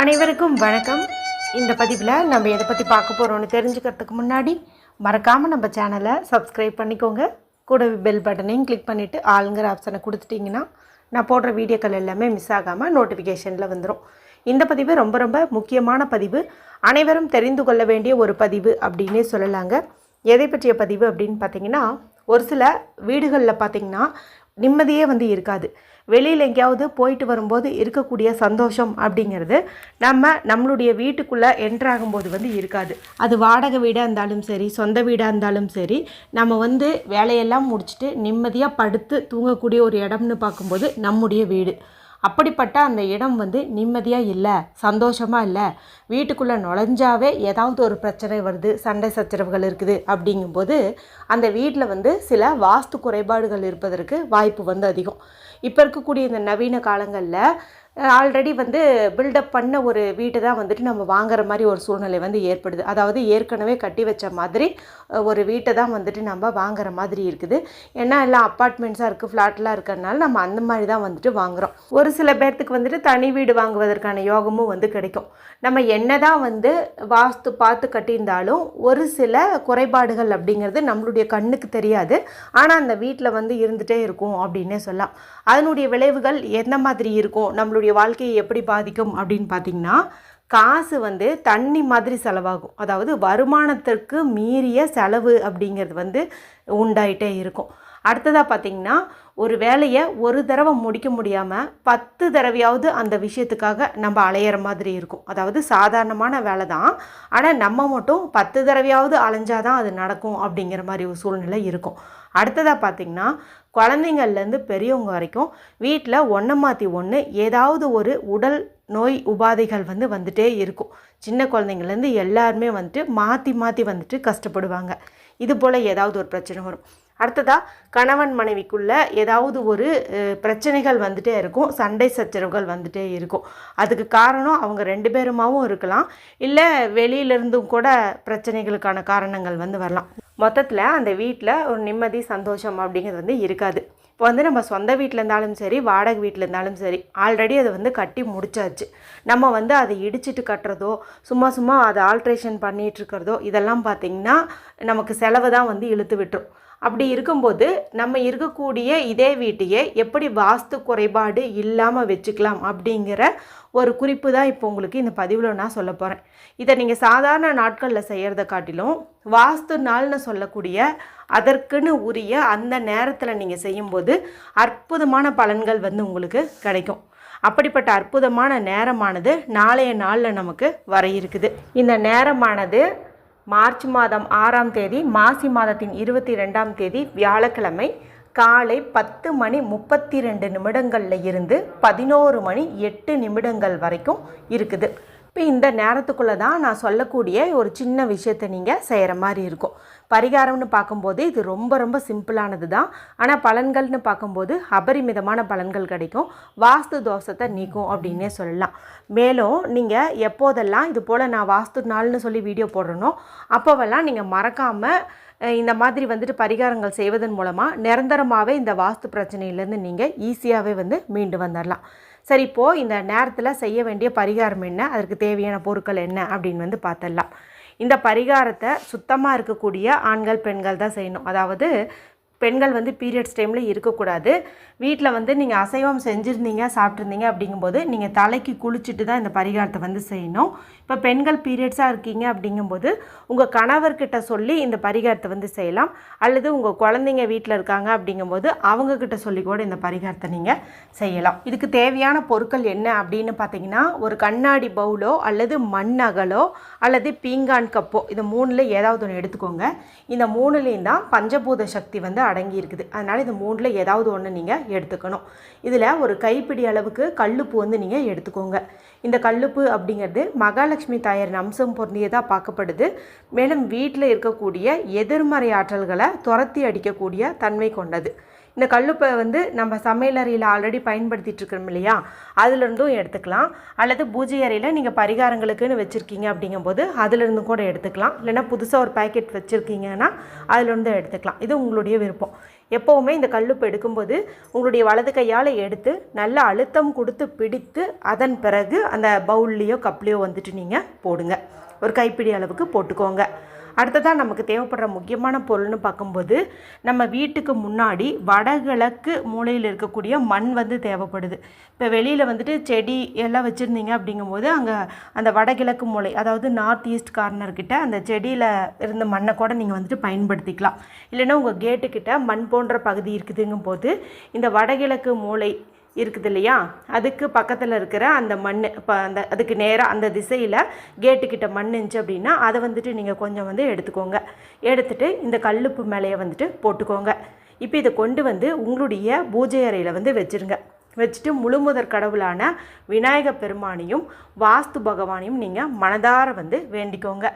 அனைவருக்கும் வணக்கம். இந்த பதிவில் நம்ம எதை பற்றி பார்க்க போகிறோம்னு தெரிஞ்சுக்கிறதுக்கு முன்னாடி மறக்காமல் நம்ம சேனலை சப்ஸ்கிரைப் பண்ணிக்கோங்க. கூட பெல் பட்டனையும் கிளிக் பண்ணிவிட்டு ஆளுங்கிற ஆப்ஷனை கொடுத்துட்டிங்கன்னா நான் போடுற வீடியோக்கள் எல்லாமே மிஸ் ஆகாமல் நோட்டிஃபிகேஷனில் வந்துடும் இந்த பதிவு ரொம்ப ரொம்ப முக்கியமான பதிவு. அனைவரும் தெரிந்து கொள்ள வேண்டிய ஒரு பதிவு அப்படின்னே சொல்லலாங்க. எதை பற்றிய பதிவு அப்படின்னு பார்த்தீங்கன்னா ஒரு சில வீடுகளில் பார்த்திங்கன்னா நிம்மதியே வந்து இருக்காது. வெளியில் எங்கேயாவது போயிட்டு வரும்போது இருக்கக்கூடிய சந்தோஷம் அப்படிங்கிறது நம்ம நம்மளுடைய வீட்டுக்குள்ளே என்ட்ராகும்போது வந்து இருக்காது. அது வாடகை வீடாக இருந்தாலும் சரி சொந்த வீடாக இருந்தாலும் சரி நம்ம வந்து வேலையெல்லாம் முடிச்சுட்டு நிம்மதியாக படுத்து தூங்கக்கூடிய ஒரு இடம்னு பார்க்கும்போது நம்முடைய வீடு. அப்படிப்பட்ட அந்த இடம் வந்து நிம்மதியாக இல்லை சந்தோஷமாக இல்லை வீட்டுக்குள்ளே நுழைஞ்சாவே ஏதாவது ஒரு பிரச்சனை வருது சண்டை சச்சரவுகள் இருக்குது அப்படிங்கும்போது அந்த வீட்டில் வந்து சில வாஸ்து குறைபாடுகள் இருப்பதற்கு வாய்ப்பு வந்து அதிகம். இப்போ இருக்கக்கூடிய இந்த நவீன காலங்களில் ஆல்ரெடி வந்து பில்டப் பண்ண ஒரு வீட்டை தான் வந்துட்டு நம்ம வாங்குற மாதிரி ஒரு சூழ்நிலை வந்து ஏற்படுது. அதாவது ஏற்கனவே கட்டி வச்ச மாதிரி ஒரு வீட்டை தான் வந்துட்டு நம்ம வாங்குற மாதிரி இருக்குது. ஏன்னா எல்லாம் அப்பார்ட்மெண்ட்ஸாக இருக்குது ஃப்ளாட்லாம் இருக்கிறதுனால நம்ம அந்த மாதிரி தான் வந்துட்டு வாங்குகிறோம் ஒரு சில பேர்த்துக்கு வந்துட்டு தனி வீடு வாங்குவதற்கான யோகமும் வந்து கிடைக்கும். நம்ம என்ன தான் வந்து வாஸ்து பார்த்து கட்டியிருந்தாலும் ஒரு சில குறைபாடுகள் அப்படிங்கிறது நம்மளுடைய கண்ணுக்கு தெரியாது. ஆனால் அந்த வீட்டில் வந்து இருந்துகிட்டே இருக்கும் அப்படின்னே சொல்லலாம். அதனுடைய விளைவுகள் எந்த மாதிரி இருக்கும்? நம்மளுடைய வாழ்க்கையை எப்படி பாதிக்கும்? அப்படின்னு பார்த்தீங்கன்னா காசு வந்து தண்ணி மாதிரி செலவாகும். அதாவது வருமானத்திற்கு மீறிய செலவு அப்படிங்கிறது வந்து உண்டாயிட்டே இருக்கும். அடுத்ததாக பார்த்தீங்கன்னா ஒரு வேலையை ஒரு தடவை முடிக்க முடியாமல் பத்து தடவையாவது அந்த விஷயத்துக்காக நம்ம அலையிற மாதிரி இருக்கும். அதாவது சாதாரணமான வேலை தான். ஆனால் நம்ம மட்டும் பத்து தடவையாவது அலைஞ்சாதான் அது நடக்கும் அப்படிங்கிற மாதிரி ஒரு சூழ்நிலை இருக்கும். அடுத்ததாக பார்த்தீங்கன்னா குழந்தைங்கள்லேருந்து பெரியவங்க வரைக்கும் வீட்டில் ஒன்றை மாற்றி ஒன்று ஏதாவது ஒரு உடல் நோய் உபாதைகள் வந்து வந்துட்டே இருக்கும். சின்ன குழந்தைங்கள்லேருந்து எல்லாருமே வந்துட்டு மாற்றி மாற்றி வந்துட்டு கஷ்டப்படுவாங்க. இது போல் ஏதாவது ஒரு பிரச்சனை வரும். அடுத்ததாக கணவன் மனைவிக்குள்ள ஏதாவது ஒரு பிரச்சனைகள் வந்துட்டே இருக்கும். சண்டை சச்சரவுகள் வந்துட்டே இருக்கும். அதுக்கு காரணம் அவங்க ரெண்டு பேருமாவும் இருக்கலாம். இல்லை வெளியிலிருந்தும் கூட பிரச்சனைகளுக்கான காரணங்கள் வந்து வரலாம். மொத்தத்தில் அந்த வீட்டில் ஒரு நிம்மதி சந்தோஷம் அப்படிங்கிறது வந்து இருக்காது. இப்போ வந்து நம்ம சொந்த வீட்டில் இருந்தாலும் சரி வாடகை வீட்டில் இருந்தாலும் சரி ஆல்ரெடி அதை வந்து கட்டி முடிச்சாச்சு. நம்ம வந்து அதை இடிச்சிட்டு கட்டுறதோ சும்மா சும்மா அதை ஆல்ட்ரேஷன் பண்ணிட்டு இருக்கிறதோ இதெல்லாம் பார்த்திங்கன்னா நமக்கு செலவு தான் வந்து இழுத்து விட்டுரும். அப்படி இருக்கும்போது நம்ம இருக்கக்கூடிய இதே வீட்டையே எப்படி வாஸ்து குறைபாடு இல்லாமல் வச்சுக்கலாம் அப்படிங்கிற ஒரு குறிப்பு தான் இப்போ உங்களுக்கு இந்த பதிவில் நான் சொல்ல போகிறேன் இதை நீங்கள் சாதாரண நாட்களில் செய்கிறத காட்டிலும் வாஸ்து நாள்னு சொல்லக்கூடிய அதற்குன்னு உரிய அந்த நேரத்தில் நீங்கள் செய்யும்போது அற்புதமான பலன்கள் வந்து உங்களுக்கு கிடைக்கும். அப்படிப்பட்ட அற்புதமான நேரமானது நாளைய நாளில் நமக்கு வர இருக்குது. இந்த நேரமானது மார்ச் மாதம் ஆறாம் தேதி மாசி மாதத்தின் இருபத்தி ரெண்டாம் தேதி வியாழக்கிழமை காலை பத்து மணி முப்பத்தி ரெண்டு நிமிடங்களில் இருந்து பதினோரு மணி எட்டு நிமிடங்கள் வரைக்கும் இருக்குது. இப்போ இந்த நேரத்துக்குள்ளே தான் நான் சொல்லக்கூடிய ஒரு சின்ன விஷயத்தை நீங்கள் செய்கிற மாதிரி இருக்கும். பரிகாரம்னு பார்க்கும்போது இது ரொம்ப ரொம்ப சிம்பிளானது தான். ஆனால் பலன்கள்னு பார்க்கும்போது அபரிமிதமான பலன்கள் கிடைக்கும். வாஸ்து தோஷத்தை நீக்கும் அப்படின்னே சொல்லலாம். மேலும் நீங்கள் எப்போதெல்லாம் இது போல் நான் வாஸ்து நாள்னு சொல்லி வீடியோ போடுறனோ அப்போவெல்லாம் நீங்கள் மறக்காமல் இந்த மாதிரி வந்துட்டு பரிகாரங்கள் செய்வதன் மூலமாக நிரந்தரமாகவே இந்த வாஸ்து பிரச்சனையிலேருந்து நீங்கள் ஈஸியாகவே வந்து மீண்டு வந்துடலாம் சரி இப்போது இந்த நேரத்தில் செய்ய வேண்டிய பரிகாரம் என்ன? அதற்கு தேவையான பொருட்கள் என்ன? அப்படின்னு வந்து பார்த்துடலாம் இந்த பரிகாரத்தை சுத்தமாக இருக்கக்கூடிய ஆண்கள் பெண்கள் தான் செய்யணும். அதாவது பெண்கள் வந்து பீரியட்ஸ் டைமில் இருக்கக்கூடாது. வீட்டில் வந்து நீங்கள் அசைவம் செஞ்சுருந்தீங்க சாப்பிட்ருந்தீங்க அப்படிங்கும்போது நீங்கள் தலைக்கு குளிச்சுட்டு தான் இந்த பரிகாரத்தை வந்து செய்யணும். இப்போ பெண்கள் பீரியட்ஸாக இருக்கீங்க அப்படிங்கும்போது உங்கள் கணவர்கிட்ட சொல்லி இந்த பரிகாரத்தை வந்து செய்யலாம். அல்லது உங்கள் குழந்தைங்க வீட்டில் இருக்காங்க அப்படிங்கும்போது அவங்கக்கிட்ட சொல்லி கூட இந்த பரிகாரத்தை நீங்கள் செய்யலாம். இதுக்கு தேவையான பொருட்கள் என்ன அப்படின்னு பார்த்தீங்கன்னா ஒரு கண்ணாடி பவுலோ அல்லது மண் அகலோ அல்லது பீங்கான் கப்போ இது மூணில் ஏதாவது ஒன்று எடுத்துக்கோங்க. இந்த மூணுலேயும் தான் பஞ்சபூத சக்தி வந்து அடங்கி இருக்குது அதனால் இந்த மூணில் ஏதாவது ஒன்று நீங்கள் எடுத்துக்கணும். இதில் ஒரு கைப்பிடி அளவுக்கு கல்லுப்பு வந்து நீங்கள் எடுத்துக்கோங்க. இந்த கல்லுப்பு அப்படிங்கிறது மகாலட்சுமி தாயாரின் அம்சம் பொருந்தியதாக பார்க்கப்படுது. மேலும் வீட்டில் இருக்கக்கூடிய எதிர்மறை ஆற்றல்களை துரத்தி அடிக்கக்கூடிய தன்மை கொண்டது. இந்த கல்லுப்பை வந்து நம்ம சமையலறையில் ஆல்ரெடி பயன்படுத்திகிட்டு இருக்கிறோம் இல்லையா? அதுலேருந்தும் எடுத்துக்கலாம். அல்லது பூஜை அறையில் நீங்கள் பரிகாரங்களுக்குன்னு வச்சுருக்கீங்க அப்படிங்கும்போது அதுலேருந்து கூட எடுத்துக்கலாம். இல்லைன்னா புதுசாக ஒரு பேக்கெட் வச்சுருக்கீங்கன்னா அதுலேருந்து எடுத்துக்கலாம். இது உங்களுடைய விருப்பம். எப்போவுமே இந்த கல்லுப்பு எடுக்கும்போது உங்களுடைய வலது கையால் எடுத்து நல்ல அழுத்தம் கொடுத்து பிடித்து அதன் பிறகு அந்த பவுல்லையோ கப்லேயோ வந்துட்டு நீங்கள் போடுங்க. ஒரு கைப்பிடி அளவுக்கு போட்டுக்கோங்க. அடுத்ததாக நமக்கு தேவைப்படுற முக்கியமான பொருள்னு பார்க்கும்போது நம்ம வீட்டுக்கு முன்னாடி வடகிழக்கு மூலையில் இருக்கக்கூடிய மண் வந்து தேவைப்படுது. இப்போ வெளியில் வந்துட்டு செடி எல்லாம் வச்சுருந்தீங்க அப்படிங்கும்போது அங்கே அந்த வடகிழக்கு மூலை அதாவது நார்த் ஈஸ்ட் கார்னர்கிட்ட அந்த செடியில் இருந்த மண்ணை கூட நீங்கள் வந்துட்டு பயன்படுத்திக்கலாம். இல்லைன்னா உங்கள் கேட்டுக்கிட்ட மண் போன்ற பகுதி இருக்குதுங்கும் போது இந்த வடகிழக்கு மூலை இருக்குது இல்லையா அதுக்கு பக்கத்தில் இருக்கிற அந்த மண் இப்போ அந்த அதுக்கு நேராக அந்த திசையில் கேட்டுக்கிட்ட மண் இருந்துச்சு அப்படின்னா அதை வந்துட்டு நீங்கள் கொஞ்சம் வந்து எடுத்துக்கோங்க. எடுத்துகிட்டு இந்த கல்லுப்பு மேலேயே வந்துட்டு போட்டுக்கோங்க. இப்போ இதை கொண்டு வந்து உங்களுடைய பூஜை அறையில் வந்து வச்சுருங்க. வச்சுட்டு முழுமுதற் கடவுளான விநாயக பெருமானையும் வாஸ்து பகவானையும் நீங்கள் மனதார வந்து வேண்டிக்கோங்க.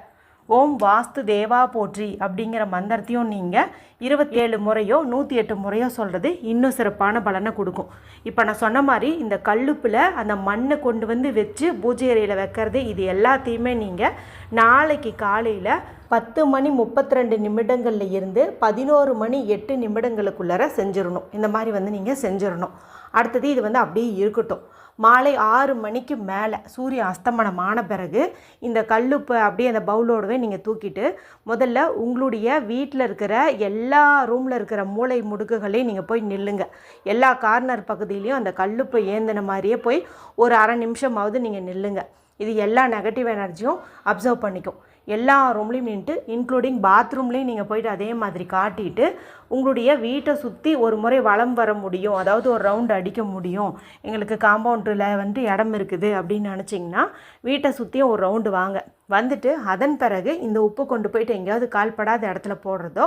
ஓம் வாஸ்து தேவா போற்றி அப்படிங்கிற மந்திரத்தையும் நீங்கள் இருபத்தேழு முறையோ நூற்றி எட்டு முறையோ சொல்கிறது இன்னும் சிறப்பான பலனை கொடுக்கும். இப்போ நான் சொன்ன மாதிரி இந்த கல்லுப்பில் அந்த மண்ணை கொண்டு வந்து வச்சு பூஜை அறையில் வைக்கிறது இது எல்லாத்தையுமே நீங்கள் நாளைக்கு காலையில் பத்து மணி முப்பத்தி ரெண்டு நிமிடங்களில் இருந்து பதினோரு மணி எட்டு நிமிடங்களுக்குள்ளார செஞ்சிடணும். இந்த மாதிரி வந்து நீங்கள் செஞ்சிடணும். அடுத்தது இது வந்து அப்படியே இருக்கட்டும். மாலை ஆறு மணிக்கு மேலே சூரிய அஸ்தமனம் ஆன பிறகு இந்த கல்லுப்பு அப்படியே அந்த பவுலோடவே நீங்கள் தூக்கிட்டு முதல்ல உங்களுடைய வீட்டில் இருக்கிற எல்லா ரூமில் இருக்கிற மூளை முடுக்குகளையும் நீங்கள் போய் நில்லுங்க. எல்லா கார்னர் பகுதியிலையும் அந்த கல்லுப்பை ஏந்தின மாதிரியே போய் ஒரு அரை நிமிஷமாவது நீங்கள் நில்லுங்க. இது எல்லா நெகட்டிவ் எனர்ஜியும் அப்சர்வ் பண்ணிக்கும். எல்லா ரூம்லேயும் நின்றுட்டு இன்க்ளூடிங் பாத்ரூம்லேயும் நீங்கள் போயிட்டு அதே மாதிரி காட்டிட்டு உங்களுடைய வீட்டை சுற்றி ஒரு முறை வளம் வர முடியும். அதாவது ஒரு ரவுண்ட் அடிக்க முடியும். எங்களுக்கு காம்பவுண்டில் வந்துட்டு இடம் இருக்குது அப்படின்னு நினச்சிங்கன்னா வீட்டை சுற்றியும் ஒரு ரவுண்டு வாங்க. வந்துட்டு அதன் பிறகு இந்த உப்பு கொண்டு போயிட்டு எங்கேயாவது கால்படாத இடத்துல போடுறதோ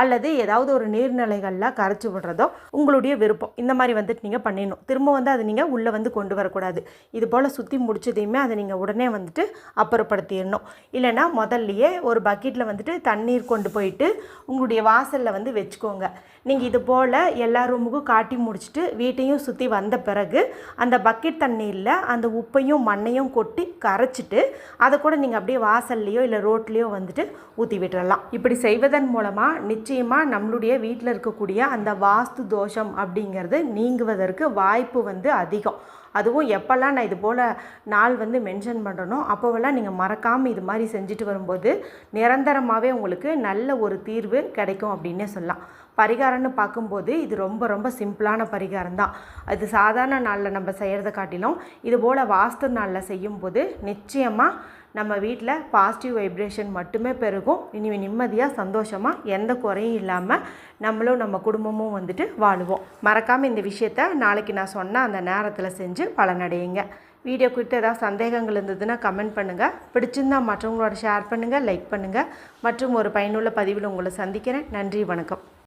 அல்லது ஏதாவது ஒரு நீர்நிலைகளில் கரைச்சி விடுறதோ உங்களுடைய விருப்பம். இந்த மாதிரி வந்துட்டு நீங்கள் பண்ணிடணும். திரும்ப வந்து அதை நீங்கள் உள்ளே வந்து கொண்டு வரக்கூடாது. இது போல் சுற்றி முடிச்சதையுமே அதை நீங்கள் உடனே வந்துட்டு அப்புறப்படுத்திடணும். இல்லைன்னா முதல்லையே ஒரு பக்கெட்டில் வந்துட்டு தண்ணீர் கொண்டு போயிட்டு உங்களுடைய வாசலில் வந்து வச்சுக்கோங்க. நீங்கள் இது போல் எல்லா ரூமுக்கும் காட்டி முடிச்சுட்டு வீட்டையும் சுற்றி வந்த பிறகு அந்த பக்கெட் தண்ணியில் அந்த உப்பையும் மண்ணையும் கொட்டி கரைச்சிட்டு அதை கூட நீங்கள் அப்படியே வாசல்லையோ இல்லை ரோட்லேயோ வந்துட்டு ஊற்றி விட்டுறலாம். இப்படி செய்வதன் மூலமாக நிச்சயமாக நம்மளுடைய வீட்டில் இருக்கக்கூடிய அந்த வாஸ்து தோஷம் அப்படிங்கிறது நீங்குவதற்கு வாய்ப்பு வந்து அதிகம். அதுவும் எப்போல்லாம் நான் இது போல் நாள் வந்து மென்ஷன் பண்ணுறனோ அப்போவெல்லாம் நீங்கள் மறக்காமல் இது மாதிரி செஞ்சுட்டு வரும்போது நிரந்தரமாகவே உங்களுக்கு நல்ல ஒரு தீர்வு கிடைக்கும் அப்படின்னே சொல்லலாம். பரிகாரம்னு பார்க்கும்போது இது ரொம்ப ரொம்ப சிம்பிளான பரிகாரம் தான். அது சாதாரண நாளில் நம்ம செய்கிறத காட்டிலும் இது போல் வாஸ்து நாளில் செய்யும்போது நிச்சயமாக நம்ம வீட்டில் பாசிட்டிவ் வைப்ரேஷன் மட்டுமே பெருகும். இனி நிம்மதியாக சந்தோஷமாக எந்த குறையும் இல்லாமல் நம்மளும் நம்ம குடும்பமும் வந்துட்டு வாழுவோம். மறக்காமல் இந்த விஷயத்த நாளைக்கு நான் சொன்ன அந்த நேரத்தில் செஞ்சு பலனடையுங்க. வீடியோ குறித்து ஏதாவது சந்தேகங்கள் இருந்ததுன்னா கமெண்ட் பண்ணுங்கள் பிடிச்சிருந்தா மற்றவங்களோட ஷேர் பண்ணுங்கள் லைக் பண்ணுங்கள் மற்றும் ஒரு பயனுள்ள பதிவில் உங்களை சந்திக்கிறேன். நன்றி வணக்கம்.